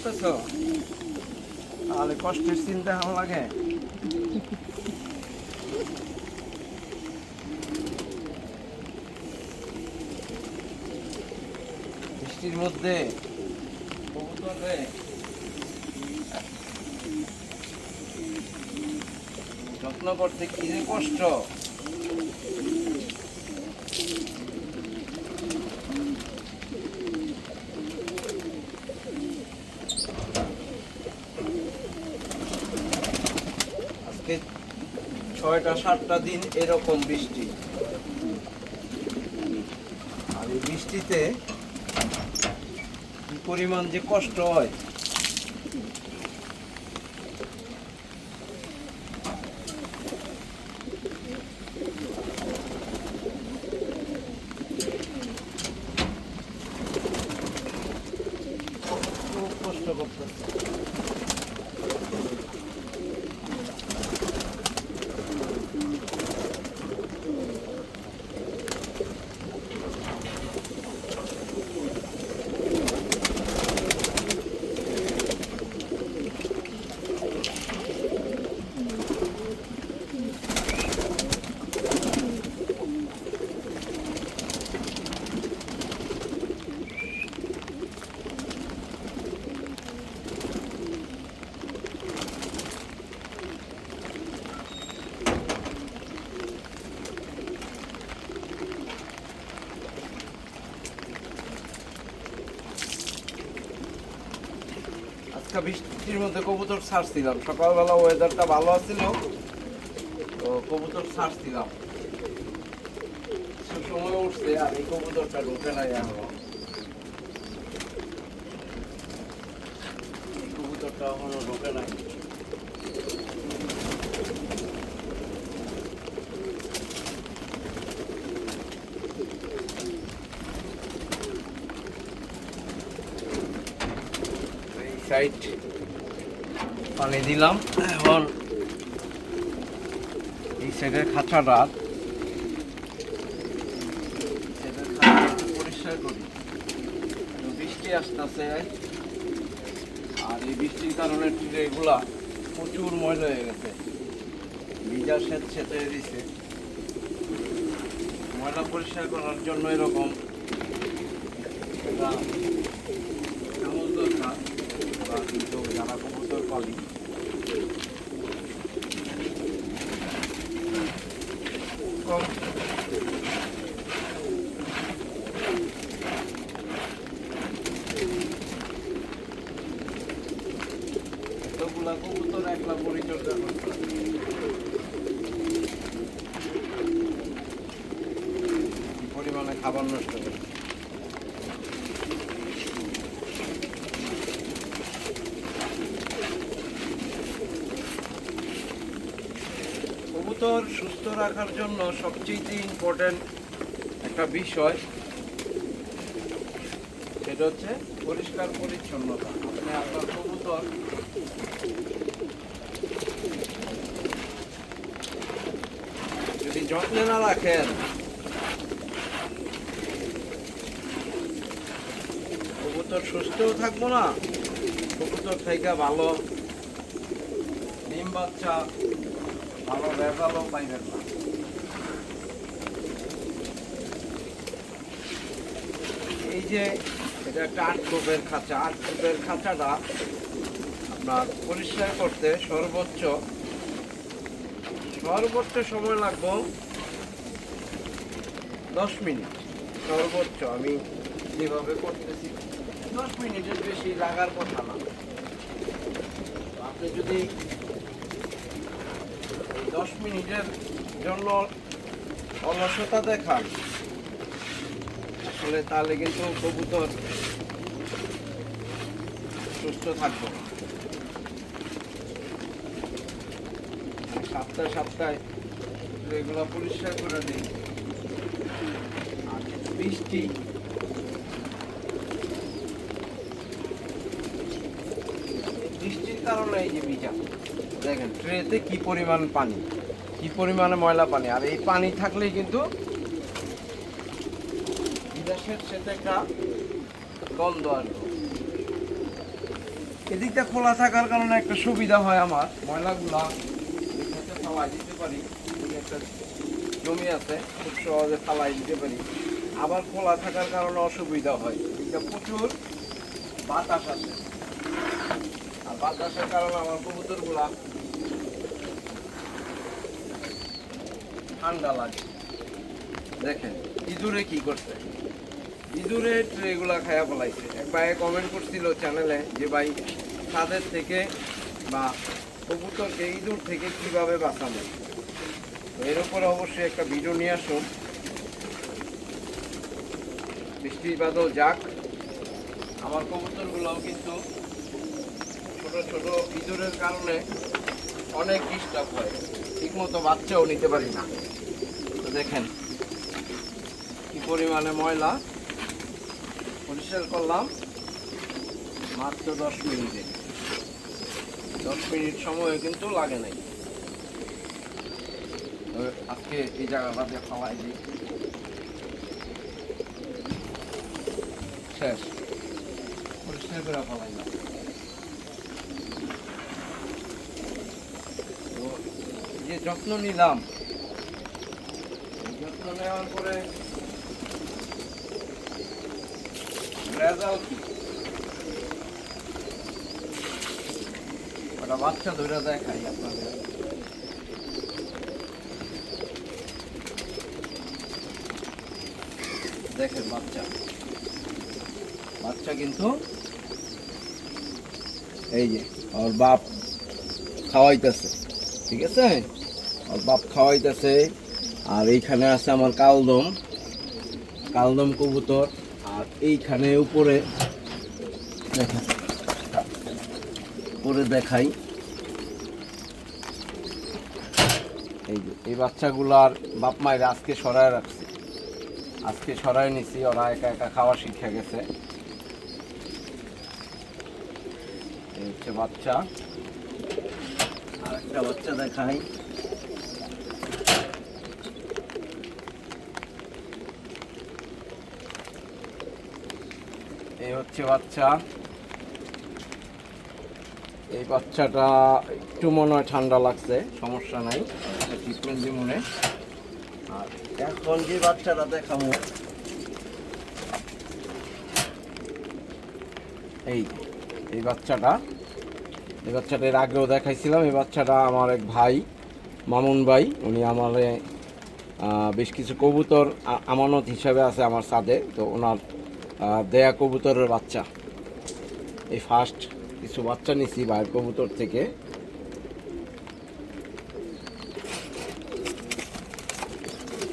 করতেছ? তাহলে কষ্টের চিন্তা আমার লাগে। বৃষ্টির মধ্যে কবুতরে যত্ন করতে কি যে কষ্ট আজকে ছয়টা সাতটা দিন এরকম বৃষ্টি। আর এই বৃষ্টিতে পরিমাণ যে কষ্ট হয় খুব কষ্ট করতেছে আজকে বৃষ্টির মধ্যে কবুতর ছাড়ছিলাম। সকালবেলা ওয়েদারটা ভালো আছিল। তো কবুতর ছাড়ছিলাম। দিলাম সময় উঠছে আর এই কবুতরটা ঢুকে নাই এখনও। কবুতরটা এখনও ঢুকে নাই এই সাইড। পানি দিলাম। এখন এই সাইডের খাঁচাটা পরিষ্কার করি। বৃষ্টি আসতেছে। আর এই বৃষ্টির কারণে এগুলা প্রচুর ময়লা হয়ে গেছে। ভিজা সেচ সেচে দিছে। ময়লা পরিষ্কার করার জন্য এরকম একটা চামচ দরকার বা কিন্তু যারা কবুতর পালি কম এতগুলা কবুতর একলা পরিচর্যা করতে হয়। কি পরিমাণে খাবার নষ্ট করে কবুতর সুস্থ রাখার জন্য সবচেয়ে ইম্পর্টেন্ট একটা বিষয়, সেটা হচ্ছে পরিষ্কার পরিচ্ছন্নতা। আপনি আপনার কবুতর যদি যত্নে না রাখেন, কবুতর সুস্থও থাকব না, কবুতর থেকে ভালো, ডিম বাচ্চা ভালো রেজাল্টও পাইবেন না। এই যে, এটা একটা আট কোপের খাঁচা। আট কোপের খাঁচাটা আপনার পরিষ্কার করতে সর্বোচ্চ সর্বোচ্চ সময় লাগবে দশ মিনিট। সর্বোচ্চ আমি যেভাবে করতেছি, দশ মিনিটের বেশি লাগার কথা না। আপনি যদি দশ মিনিটের জন্য অলসতা দেখান। আসলে তাহলে কিন্তু কবুতর সুস্থ থাকবে। সপ্তাহে সপ্তাহে এগুলো পরিষ্কার করে দিই। বৃষ্টি। বৃষ্টির কারণে এই যে ভিজা দেখেন, ট্রেতে কি পরিমাণ পানি? কি পরিমাণে ময়লা পানি? আর এই পানি থাকলেই কিন্তু বিদেশের সেটা একটা গন্ধ আসবে। এদিকটা খোলা থাকার কারণে একটা সুবিধা হয় আমার। ময়লাগুলা এখানে ফালাই দিতে পারি। একটা জমি আছে, খুব সহজে ফালাই দিতে পারি। আবার খোলা থাকার কারণে অসুবিধা হয়। এদিকটা প্রচুর বাতাস আছে। বাতাসের কারণে আমার কবুতরগুলা ঠান্ডা লাগে। দেখেন, ইঁদুরে কি করছে? ইঁদুরে ট্রেগুলা খায়া ফেলাইছে। এক ভাইয়ে কমেন্ট করছিল চ্যানেলে যে, ভাই, ছাদের থেকে বা কবুতরকে ইঁদুর থেকে কীভাবে বাঁচানো এর উপরে অবশ্যই একটা ভিডিও নিয়ে আসুন। বৃষ্টি বাদল যাক। আমার কবুতরগুলোও কিন্তু ইঁদুরের কারণে অনেক ডিস্টার্ব হয়। বাচ্চাও নিতে পারি না। তো দেখেন, কি পরিমাণে ময়লা। পরিষ্কার করলাম মাত্র দশ মিনিটে। দশ মিনিট সময় কিন্তু লাগে নাই। আজকে এই জায়গাটা দিয়ে ফালাই দিই। শেষ। পরিষ্কার করে ফালাইলাম তো যে যত্ন নিলাম। যত্ন নেওয়ার পরে ওটা বাচ্চা ধরে দেখাই আপনাদের। দেখেন বাচ্চা। বাচ্চা কিন্তু এই যে ওর বাপ খাওয়াইতেছে। ঠিক আছে? ওর বাপ খাওয়াইতেছে। আর এইখানে আছে আমার কালদম। কালদম কবুতর। আর এইখানে উপরে দেখেন। উপরে দেখাই। এই যে, এই বাচ্চাগুলার বাপ মায়ের আজকে সরায় রাখছে। আজকে সরাই নিছি, ওরা একা একা খাওয়া শিখে গেছে। এই হচ্ছে বাচ্চা। আর একটা বাচ্চা দেখাই। এই হচ্ছে বাচ্চা। এই বাচ্চাটা একটু মনে হয় ঠান্ডা লাগছে, সমস্যা নাই ট্রিটমেন্ট দিয়ে মনে আর এখন যে বাচ্চাটা দেখাবো, এই এই বাচ্চাটা এই বাচ্চাটা এর আগেও দেখাইছিলাম, এই বাচ্চাটা আমার এক ভাই, মামুন ভাই, উনি আমার বেশ কিছু কবুতর আমানত হিসাবে আছে আমার সাথে তো ওনার দেয়া কবুতরের বাচ্চা। এই ফার্স্ট কিছু বাচ্চা নিছি ভাইয়ের কবুতর থেকে।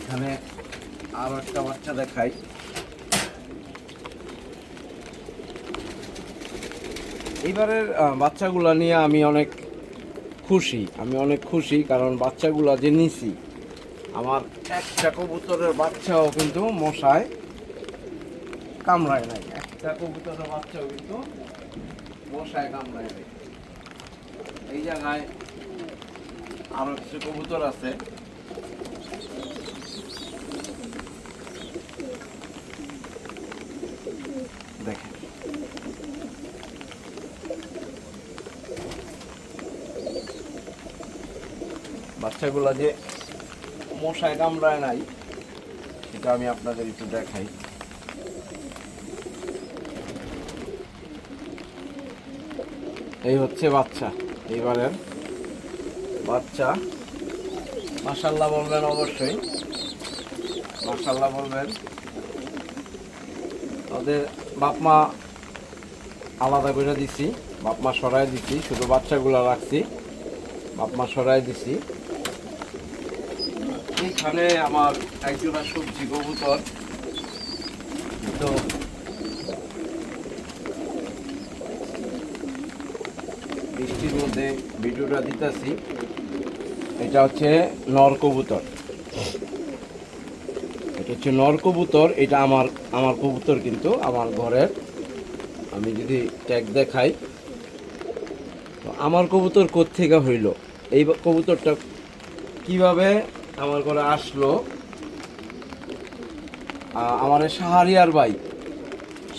এখানে আরও একটা বাচ্চা দেখাই। এইবারের বাচ্চাগুলা নিয়ে আমি অনেক খুশি। আমি অনেক খুশি কারণ বাচ্চাগুলা যে নিছি, আমার একটা কবুতরের বাচ্চাও কিন্তু মশায় কামড়ায় নাই। একটা কবুতরের বাচ্চাও কিন্তু মশায় কামড়ায় নাই। এই জায়গায় আরও কিছু কবুতর আছে দেখেন বাচ্চাগুলা যে মশায় কামড়ায় নাই, সেটা আমি আপনাদের একটু দেখাই। এই হচ্ছে বাচ্চা, এইবারের বাচ্চা। মাসাল্লাহ বলবেন অবশ্যই। মাসাল্লাহ বলবেন। ওদের বাপমা আলাদা করে দিছি, বাপমা সরাই দিছি, শুধু বাচ্চাগুলো রাখছি, বাপমা সরাই দিছি। এইখানে আমার একজোড়া সবজি কবুতর তো বৃষ্টির মধ্যে ভিডিওটা দিতেছি। এটা হচ্ছে নর কবুতর। এটা হচ্ছে নর কবুতর, এটা আমার আমার কবুতর কিন্তু, আমার ঘরের। আমি যদি ট্যাগ দেখাই, তো আমার কবুতর কোত্থেকে হইল? এই কবুতরটা কীভাবে আমার ঘরে আসলো। আমার সাহারিয়ার বাই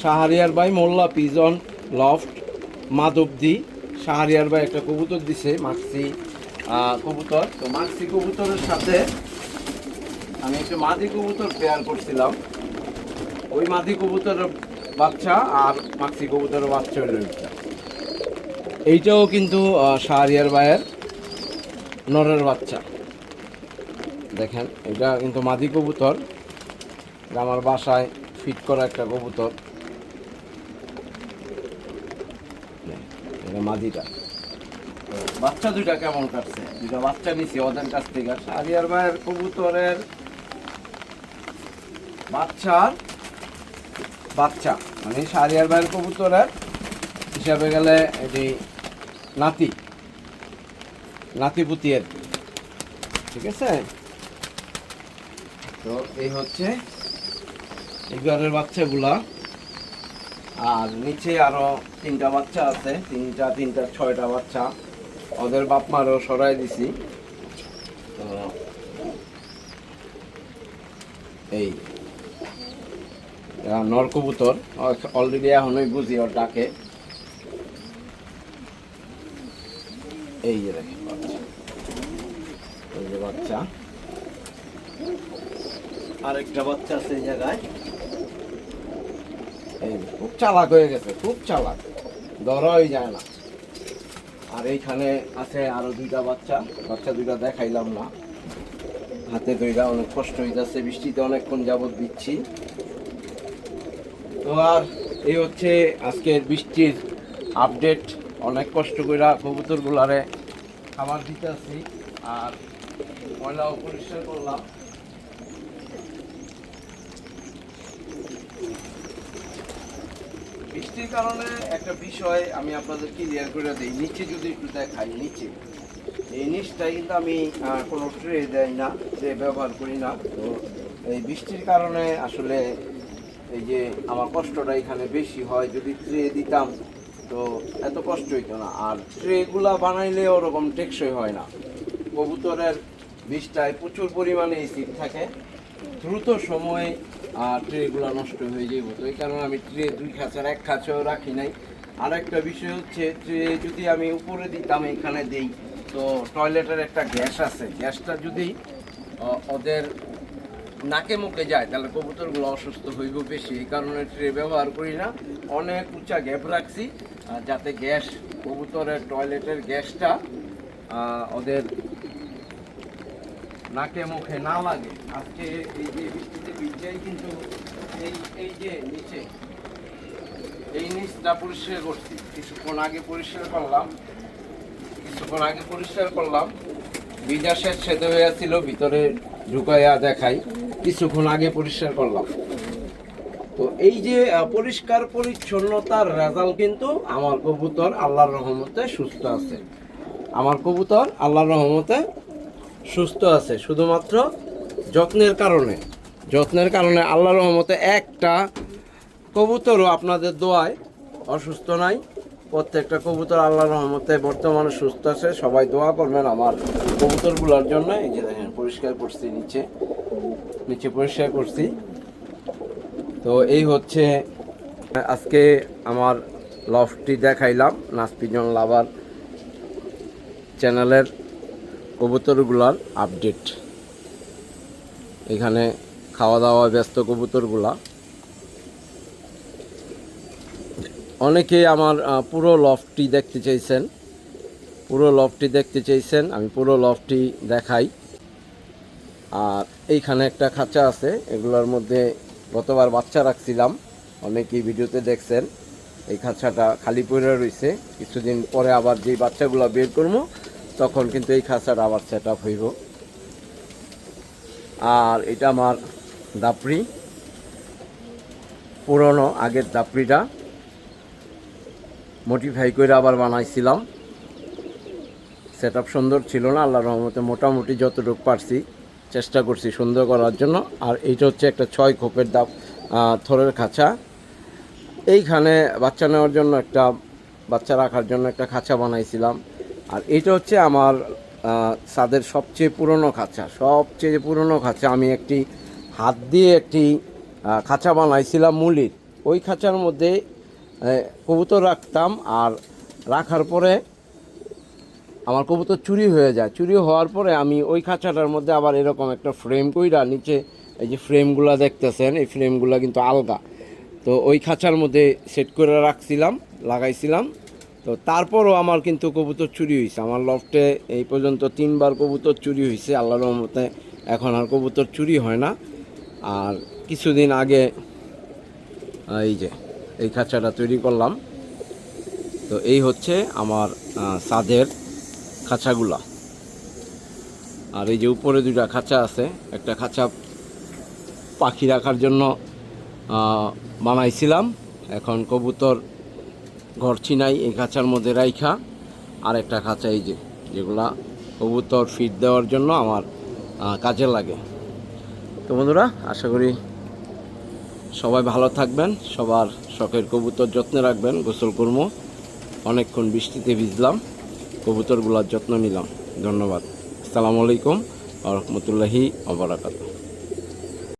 সাহারিয়ার বাই মোল্লা পিজন লফট মাধবদি। সাহারিয়ার ভাই একটা কবুতর দিছে, মাক্সি কবুতর। তো মাক্সি কবুতরের সাথে আমি একটা মাদি কবুতর পেয়ার করছিলাম। ওই মাদি কবুতরের বাচ্চা আর মাক্সি কবুতরের বাচ্চা হইল এইটাও কিন্তু সাহারিয়ার ভাইয়ের নরের বাচ্চা। দেখেন, এটা কিন্তু মাদি কবুতর। এটা আমার বাসায় ফিট করা একটা কবুতর। এটা মাদিটা। বাচ্চা দুইটা কেমন কাটছে? দুইটা বাচ্চা নিছি ওদের কাছ থেকে। শাহরিয়ার ভাইয়ের কবুতরের বাচ্চার বাচ্চা। মানে শাহরিয়ার ভাইয়ের কবুতরের হিসাবে গেলে এটি নাতি। নাতিপুতি আর কি। ঠিক আছে? তো এই হচ্ছে এই ঘরের বাচ্চাগুলা। আর নিচে আরও তিনটা বাচ্চা আছে, তিনটা তিনটা, ছয়টা বাচ্চা। ওদের বাপ মারও সরাই দিছি। তো এই, এরা নর কবুতর অলরেডি এখনই বুঝি ওর ডাকে। এই যে বাচ্চা। এই যে বাচ্চা। আরেকটা বাচ্চা আছে এই জায়গায়। এই খুব চালাক হয়ে গেছে, খুব চালাক। ধরাই যায় না। আর এইখানে আছে আরও দুইটা বাচ্চা বাচ্চা দুইটা দেখাইলাম না। হাতে দুইটা অনেক কষ্ট হইতেছে, বৃষ্টিতে অনেকক্ষণ যাবত দিচ্ছি। তো আর এই হচ্ছে আজকের বৃষ্টির আপডেট। অনেক কষ্ট করে কবুতর গুলারে খাবার দিতে আছি আর ময়লাও পরিষ্কার করলাম। বৃষ্টির কারণে একটা বিষয় আমি আপনাদের ক্লিয়ার করে দিই। নিচে যদি একটু দেখাই, নিচে। এই নিচটা কিন্তু আমি কোনো ট্রে দেয় না ট্রে ব্যবহার করি না। তো এই বৃষ্টির কারণে আসলে এই যে আমার কষ্টটা এখানে বেশি হয়, যদি ট্রে দিতাম, তো এত কষ্ট হইতো না। আর ট্রেগুলা বানাইলে ওরকম টেকসই হয় না। কবুতরের বিষটায় প্রচুর পরিমাণে এসিড থাকে। দ্রুত সময়ে আর ট্রেগুলো নষ্ট হয়ে যাব তো এই কারণে আমি ট্রে দুই খাঁচার এক খাঁচাও রাখি নাই। আর একটা বিষয় হচ্ছে ট্রে যদি আমি উপরে দিতাম, এখানে দেই। তো টয়লেটের একটা গ্যাস আছে। গ্যাসটা যদি ওদের নাকে মুখে যায়, তাহলে কবুতরগুলো অসুস্থ হইব বেশি। এই কারণে ট্রে ব্যবহার করি না। অনেক উঁচা গ্যাপ রাখছি। যাতে গ্যাস, কবুতরের টয়লেটের গ্যাসটা ওদের নাকে, মুখে না লাগে। আজকে এই যে বৃষ্টিতে ভিজেই কিন্তু এই এই যে নিচে, এই নিচটা পরিষ্কার করছি। কিছুক্ষণ আগে পরিষ্কার করলাম। কিছুক্ষণ আগে পরিষ্কার করলাম। ভিজা শেষ সেদে হয়ে ছিল ভিতরে ঢুকাইয়া দেখাই। কিছুক্ষণ আগে পরিষ্কার করলাম। তো এই যে পরিষ্কার পরিচ্ছন্নতার রেজাল্ট কিন্তু আমার কবুতর আল্লাহর রহমতে সুস্থ আছে। আমার কবুতর আল্লাহর রহমতে সুস্থ আছে। শুধুমাত্র যত্নের কারণে। যত্নের কারণে আল্লাহর রহমতে একটা কবুতরও আপনাদের দোয়ায় অসুস্থ নাই। প্রত্যেকটা কবুতর আল্লাহর রহমতে বর্তমানে সুস্থ আছে। সবাই দোয়া করবেন আমার কবুতরগুলোর জন্য। এই যে দেখেন, পরিষ্কার করছি নিচে। নিচে পরিষ্কার করছি। তো এই হচ্ছে আজকে আমার লফটি দেখাইলাম নাসপিজন লাভার চ্যানেলের। কবুতরগুলার আপডেট এখানে খাওয়া দাওয়া ব্যস্ত কবুতরগুলা। অনেকে আমার পুরো লফটি দেখতে চাইছেন। পুরো লফটি দেখতে চাইছেন, আমি পুরো লফটি দেখাই। আর এইখানে একটা খাঁচা আছে, এগুলোর মধ্যে গতবার বাচ্চা রাখছিলাম। অনেকেই ভিডিওতে দেখছেন, এই খাঁচাটা খালি পড়ে রয়েছে কিছুদিন পরে আবার যেই বাচ্চাগুলো বের করব তখন কিন্তু এই খাঁচাটা আবার সেট আপ হইব। আর এটা আমার দাপড়ি। পুরনো আগের দাপড়িটা। মডিফাই করে আবার বানাইছিলাম। সেট সুন্দর ছিল না আল্লাহ রহমতে মোটামুটি যতটুকু পারছি চেষ্টা করছি সুন্দর করার জন্য। আর এইটা হচ্ছে একটা ছয় খোপের দাপ থরের খাঁচা। এইখানে বাচ্চা নেওয়ার জন্য একটা, বাচ্চা রাখার জন্য একটা খাঁচা বানাইছিলাম। আর এটা হচ্ছে আমার ছাদের সবচেয়ে পুরনো খাঁচা। সবচেয়ে পুরনো খাঁচা, আমি একটি হাত দিয়ে একটি খাঁচা বানাইছিলাম মুলির। ওই খাঁচার মধ্যে কবুতর রাখতাম আর রাখার পরে আমার কবুতর চুরি হয়ে যায়। চুরি হওয়ার পরে আমি ওই খাঁচাটার মধ্যে আবার এরকম একটা ফ্রেম কইরা নিচে এই যে ফ্রেমগুলো দেখতেছেন, এই ফ্রেমগুলো কিন্তু আলগা। তো ওই খাঁচার মধ্যে সেট করে রাখছিলাম, লাগাইছিলাম। তো তারপরও আমার কিন্তু কবুতর চুরি হয়েছে আমার লফটে এই পর্যন্ত তিনবার কবুতর চুরি হয়েছে আল্লাহর রহমতে এখন আর কবুতর চুরি হয় না। আর কিছুদিন আগে এই যে, এই খাঁচাটা তৈরি করলাম। তো এই হচ্ছে আমার ছাদের খাঁচাগুলা। আর এই যে উপরে দুটা খাঁচা আছে, একটা খাঁচা পাখি রাখার জন্য বানাইছিলাম। এখন কবুতর ঘর চিনাই এই খাঁচার মধ্যে রাইখা। আর একটা খাঁচা এই যে, যেগুলা কবুতর ফিড দেওয়ার জন্য আমার কাজে লাগে। তো বন্ধুরা, আশা করি সবাই ভালো থাকবেন, সবার শখের কবুতর যত্নে রাখবেন, গোসল করব অনেকক্ষণ বৃষ্টিতে ভিজলাম, কবুতরগুলোর যত্ন নিলাম। ধন্যবাদ। আসসালামু আলাইকুম, আ, রহমতুল্লাহি আবরাকাত